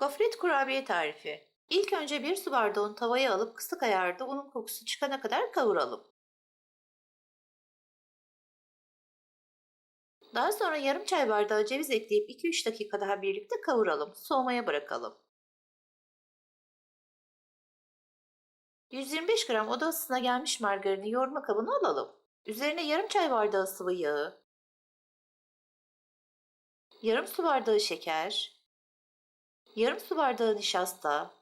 Gofret kurabiye tarifi. İlk önce bir su bardağı un tavaya alıp kısık ayarda unun kokusu çıkana kadar kavuralım. Daha sonra yarım çay bardağı ceviz ekleyip 2-3 dakika daha birlikte kavuralım. Soğumaya bırakalım. 125 gram oda ısısına gelmiş margarini yoğurma kabına alalım. Üzerine yarım çay bardağı sıvı yağı, yarım su bardağı şeker, yarım su bardağı nişasta,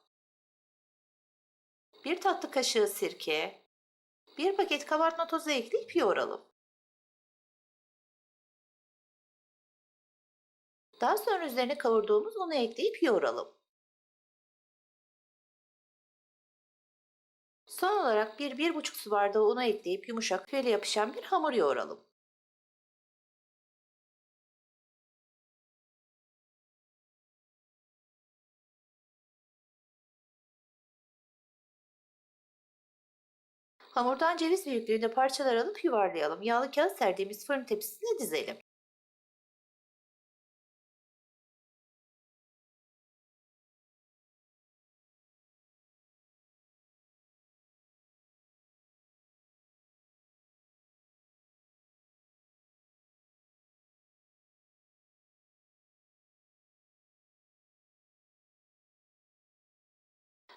bir tatlı kaşığı sirke, bir paket kabartma tozu ekleyip yoğuralım. Daha sonra üzerine kavurduğumuz unu ekleyip yoğuralım. Son olarak 1-1,5 su bardağı unu ekleyip yumuşak püre yapışan bir hamur yoğuralım. Hamurdan ceviz büyüklüğünde parçalar alıp yuvarlayalım. Yağlı kağıt serdiğimiz fırın tepsisine dizelim.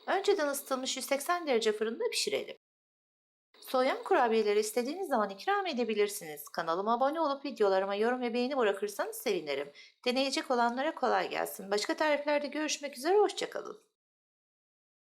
Önceden ısıtılmış 180 derece fırında pişirelim. Soğuyan kurabiyeleri istediğiniz zaman ikram edebilirsiniz. Kanalıma abone olup videolarıma yorum ve beğeni bırakırsanız sevinirim. Deneyecek olanlara kolay gelsin. Başka tariflerde görüşmek üzere, hoşçakalın.